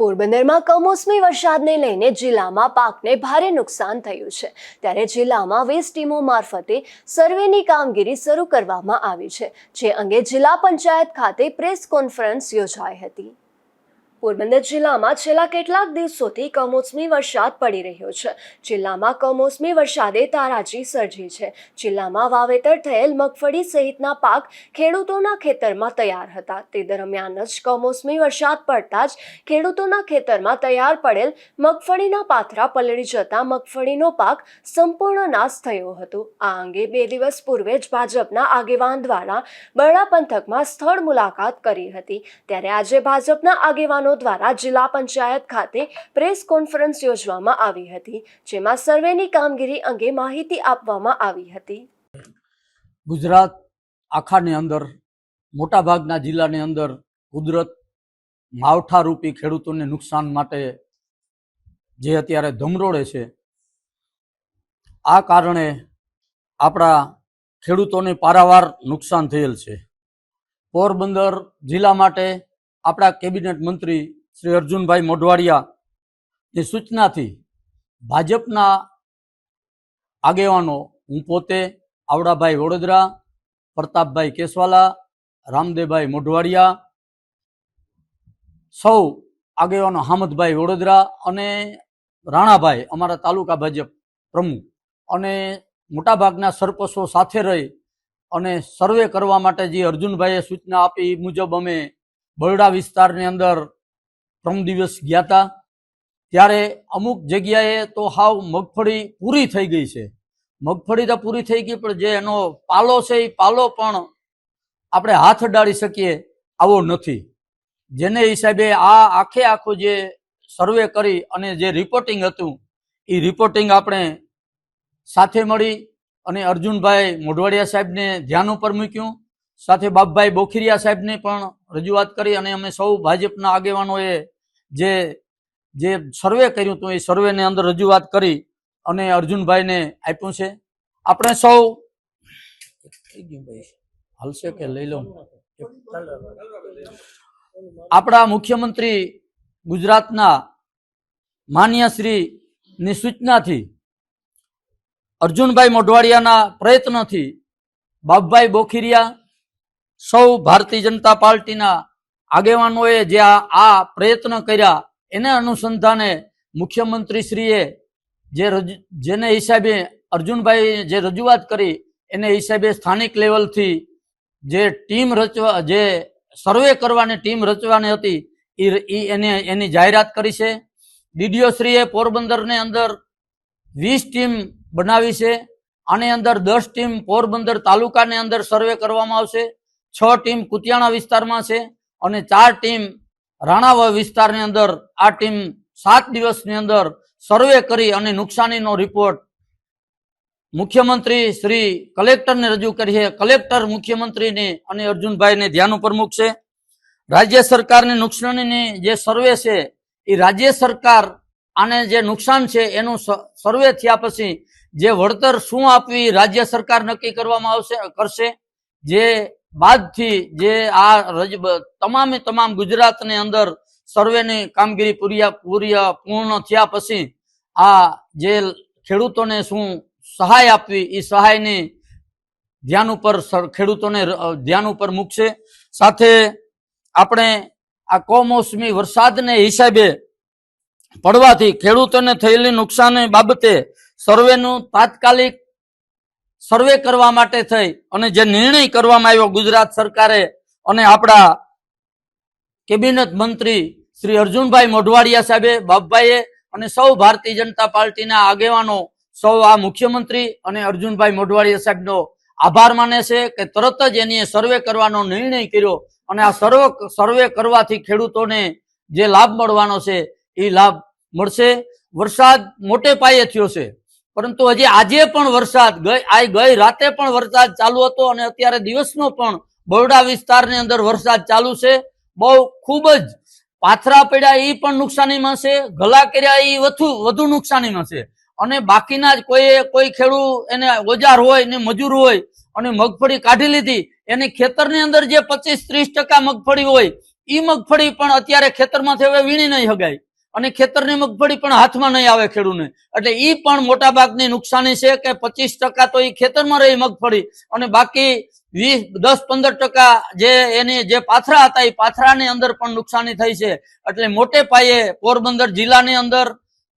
પોરબંદરમાં કમોસમી વરસાદને લઈને જિલ્લામાં પાકને ભારે નુકસાન થયું છે. ત્યારે જિલ્લામાં વીસ ટીમો મારફતે સર્વેની કામગીરી શરૂ કરવામાં આવી છે, જે અંગે જિલ્લા પંચાયત ખાતે પ્રેસ કોન્ફરન્સ યોજાઈ હતી. પોરબંદર જિલ્લામાં છેલ્લા કેટલાક દિવસોથી કમોસમી વરસાદ પડી રહ્યો છે. જિલ્લામાં કમોસમી વરસાદે તારાજી સર્જી છે. જિલ્લામાં વાવેતર થયેલ મગફળી સહિતના પાક ખેડૂતોના ખેતરમાં તૈયાર હતા. તે દરમિયાન જ કમોસમી વરસાદ પડતા જ ખેડૂતોના ખેતરમાં તૈયાર પડેલ મગફળીના પાથરા પલળી જતા મગફળીનો પાક સંપૂર્ણ નાશ થયો હતો. આ અંગે બે દિવસ પૂર્વે જ ભાજપના આગેવાન દ્વારા બરડા પંથકમાં સ્થળ મુલાકાત કરી હતી. ત્યારે આજે ભાજપના આગેવાનો દ્વારા જિલ્લા પંચાયત ખાતે પ્રેસ કોન્ફરન્સ યોજવામાં આવી હતી, જેમાં સર્વેની કામગીરી અંગે માહિતી આપવામાં આવી હતી. ગુજરાત આખાની અંદર, મોટાભાગના જિલ્લાની અંદર કુદરત માવઠારૂપી ખેડૂતોને નુકસાન માટે જે અત્યારે ધમરોળે છે, આ કારણે આપણા ખેડૂતોને પારાવાર નુકસાન થયેલ છે. પોરબંદર જિલ્લા માટે આપણા કેબિનેટ મંત્રી શ્રી અર્જુનભાઈ મોઢવાડિયાની સૂચનાથી ભાજપના આગેવાનો હું પોતે, આવડાભાઈ વડોદરા, પ્રતાપભાઈ કેસવાલા, રામદેવભાઈ મોઢવાડિયા, સૌ આગેવાનો હામદભાઈ વડોદરા અને રાણાભાઈ, અમારા તાલુકા ભાજપ પ્રમુખ અને મોટાભાગના સરપંચો સાથે રહી અને સર્વે કરવા માટે જે અર્જુનભાઈએ સૂચના આપી મુજબ અમે બરડા વિસ્તારની અંદર ત્રણ દિવસ ગયા હતા ત્યારે અમુક જગ્યાએ તો હાવ મગફળી પૂરી થઈ ગઈ છે. મગફળી તો પૂરી થઈ ગઈ, પણ જે એનો પાલો છે એ પાલો પણ આપણે હાથ અડાડી શકીએ આવો નથી. જેને હિસાબે આ આખે આખું જે સર્વે કરી અને જે રિપોર્ટિંગ હતું, એ રિપોર્ટિંગ આપણે સાથે મળી અને અર્જુનભાઈ મોઢવાડિયા સાહેબને ધ્યાન ઉપર મૂક્યું. સાથે બાપભાઈ બોખીરિયા સાહેબને પણ રજૂઆત કરી અને અમે સૌ ભાજપના આગેવાનોએ જે જે સર્વે કર્યું હતું એ સર્વેની અંદર રજૂઆત કરી અને અર્જુનભાઈને આપ્યું છે. આપણે સૌ હાલશે કે લઈ લઉં? આપણા મુખ્યમંત્રી ગુજરાતના માન્ય શ્રીની સૂચનાથી, અર્જુનભાઈ મોઢવાડિયાના પ્રયત્નથી બાપભાઈ બોખીરિયા સૌ ભારતીય જનતા પાર્ટીના આગેવાનોએ જે આ પ્રયત્ન કર્યા, એને અનુસંધાને મુખ્યમંત્રીશ્રીએ જે જેને હિસાબે અર્જુનભાઈ જે રજૂઆત કરી, એને હિસાબે સ્થાનિક લેવલથી જે ટીમ રચવા જે સર્વે કરવાની ટીમ રચવાની હતી એ એને એની જાહેરાત કરી છે. ડીડીઓ શ્રીએ પોરબંદરની અંદર વીસ ટીમ બનાવી છે. આની અંદર દસ ટીમ પોરબંદર તાલુકાની અંદર સર્વે કરવામાં આવશે. છ ટીમ કુતિયાણા વિસ્તારમાં છે અને ચાર ટીમ રાણાવા વિસ્તારની અંદર આ ટીમ સાત દિવસની અંદર સર્વે કરી અને નુકસાનીનો રિપોર્ટ મુખ્યમંત્રી શ્રી કલેક્ટરને રજૂ કરી કલેક્ટર, મુખ્યમંત્રીને અને અર્જુનભાઈને ધ્યાન ઉપર મૂકશે. રાજ્ય સરકારની નુકસાનીની જે સર્વે છે, એ રાજ્ય સરકાર આને જે નુકસાન છે, એનું સર્વે થયા પછી જે વળતર શું આપવી રાજ્ય સરકાર નક્કી કરવામાં આવશે, કરશે જે બાદથી જે આ તમામે તમામ ગુજરાતની અંદર સર્વેની કામગીરી પૂરી પૂરી પૂર્ણ થયા પછી આ જે ખેડૂતોને શું સહાય આપવી એ સહાયની ધ્યાન ઉપર ખેડૂતોને ધ્યાન ઉપર મૂકશે. સાથે આપણે આ કમોસમી વરસાદને હિસાબે પડવાથી ખેડૂતોને થયેલી નુકસાન બાબતે સર્વેનું તાત્કાલિક સર્વે કરવા માટે થઈ અને જે નિર્ણય કરવામાં આવ્યો ગુજરાત સરકારે અને આપણા કેબિનેટ મંત્રી શ્રી અર્જુનભાઈ મોઢવાડિયા સાહેબે, બાપભાઈએ અને સૌ ભારતીય જનતા પાર્ટીના આગેવાનો, સૌ આ મુખ્યમંત્રી અને અર્જુનભાઈ મોઢવાડિયા સાહેબનો આભાર માને છે કે તરત જ એની સર્વે કરવાનો નિર્ણય કર્યો અને આ સર્વ સર્વે કરવાથી ખેડૂતોને જે લાભ મળવાનો છે, એ લાભ મળશે. વરસાદ મોટે પાયે થયો છે. પરંતુ હજી આજે પણ વરસાદ ગઈ ગઈ રાતે પણ વરસાદ ચાલુ હતો અને અત્યારે દિવસનો પણ બરોડા વિસ્તારની અંદર વરસાદ ચાલુ છે. બહુ ખૂબ જ પાથરા પડ્યા એ પણ નુકસાનીમાં છે, ગલા કર્યા એ વધુ વધુ નુકસાનીમાં છે. અને બાકીના જ કોઈ કોઈ ખેડૂત એને ઓજાર હોય ને મજૂર હોય, અને મગફળી કાઢી લીધી, એની ખેતરની અંદર જે પચીસ, ત્રીસ ટકા મગફળી હોય એ મગફળી પણ અત્યારે ખેતરમાંથી હવે વીણી નહીં હગાય. અને ખેતરની મગફળી પણ હાથમાં નહીં આવે ખેડૂને. એટલે એ પણ મોટા ભાગની નુકસાની છે કે પચીસ ટકા તો એ ખેતરમાં રહી મગફળી અને બાકી વીસ, દસ, પંદર ટકા જે એની જે પાથરા હતા એ પાથરાની અંદર પણ નુકસાની થઈ છે. એટલે મોટે પાયે પોરબંદર જિલ્લાની અંદર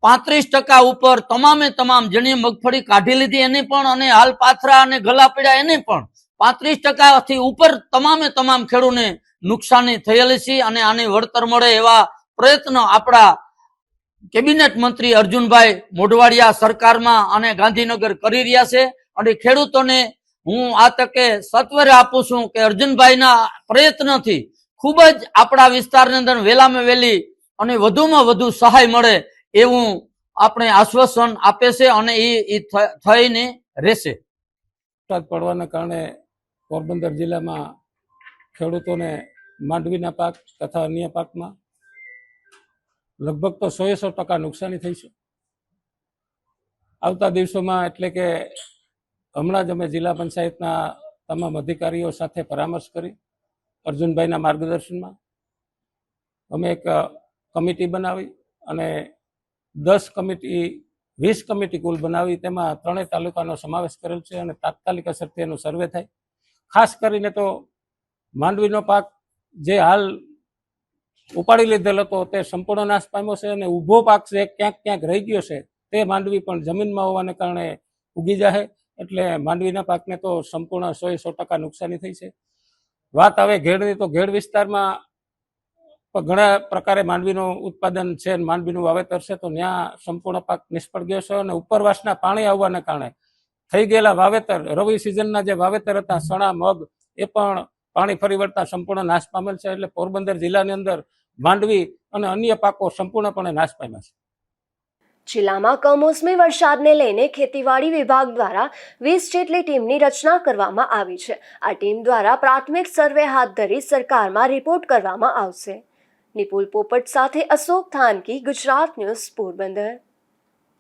પાંત્રીસ ટકા ઉપર તમામે તમામ જેની મગફળી કાઢી લીધી એની પણ અને હાલ પાથરા અને ગલા પડ્યા એની પણ પાંત્રીસ ટકાથી ઉપર તમામે તમામ ખેડૂને નુકસાની થયેલી છે અને આની વળતર મળે એવા પ્રયત્નો આપણા કેબિનેટ મંત્રી અર્જુનભાઈ મોઢવાડિયા સરકારમાં અને ગાંધીનગર કરી રહ્યા છે. અને ખેડૂતોને હું આ તકે સત્વરે આપું છું કે અર્જુનભાઈના પ્રયત્નથી ખૂબ જ આપણા વિસ્તારની અંદર વહેલામાં વહેલી અને વધુમાં વધુ સહાય મળે એવું આપણે આશ્વાસન આપે છે અને એ થઈને રહેશે. વરસાદ પડવાના કારણે પોરબંદર જિલ્લામાં ખેડૂતોને માંડવીના પાક તથા અન્ય પાકમાં લગભગ તો સો સો ટકા નુકસાની થઈ છે. આવતા દિવસોમાં એટલે કે હમણાં જ અમે જિલ્લા પંચાયતના તમામ અધિકારીઓ સાથે પરામર્શ કરી અર્જુનભાઈના માર્ગદર્શનમાં અમે એક કમિટી બનાવી અને દસ કમિટી, વીસ કમિટી કુલ બનાવી. તેમાં ત્રણેય તાલુકાનો સમાવેશ કરેલ છે અને તાત્કાલિક અસરથી એનો સર્વે થાય. ખાસ કરીને તો માંડવીનો પાક જે હાલ ઉપાડી લીધેલ હતો, તે સંપૂર્ણ નાશ પામ્યો છે અને ઊભો પાક છે, ક્યાંક ક્યાંક રહી ગયો છે, તે માંડવી પણ જમીનમાં હોવાને કારણે ઉગી જાય એટલે માંડવીના પાકને તો સંપૂર્ણ સો સો ટકા નુકસાની થઈ છે. વાત આવે ઘેડની, તો ઘેડ વિસ્તારમાં ઘણા પ્રકારે માંડવીનું ઉત્પાદન છે માંડવીનું વાવેતર છે, તો ત્યાં સંપૂર્ણ પાક નિષ્ફળ ગયો છે અને ઉપરવાસના પાણી આવવાને કારણે થઈ ગયેલા વાવેતર, રવિ સિઝનના જે વાવેતર હતા, સણા, મગ, એ પણ પાણી ફરી વળતા સંપૂર્ણ નાશ પામેલ છે એટલે પોરબંદર જિલ્લાની અંદર માંડવી અને અન્ય પાકો સંપૂર્ણપણે નાશ પામ્યા છે. જિલ્લામાં કમોસમી વરસાદને લઈને ખેતીવાડી વિભાગ દ્વારા વીસ જેટલી ટીમની રચના કરવામાં આવી છે. આ ટીમ દ્વારા પ્રાથમિક સર્વે હાથ ધરી સરકારમાં રિપોર્ટ કરવામાં આવશે. નિપુલ પોપટ સાથે અશોક થાનકી, ગુજરાત ન્યૂઝ પોરબંદર.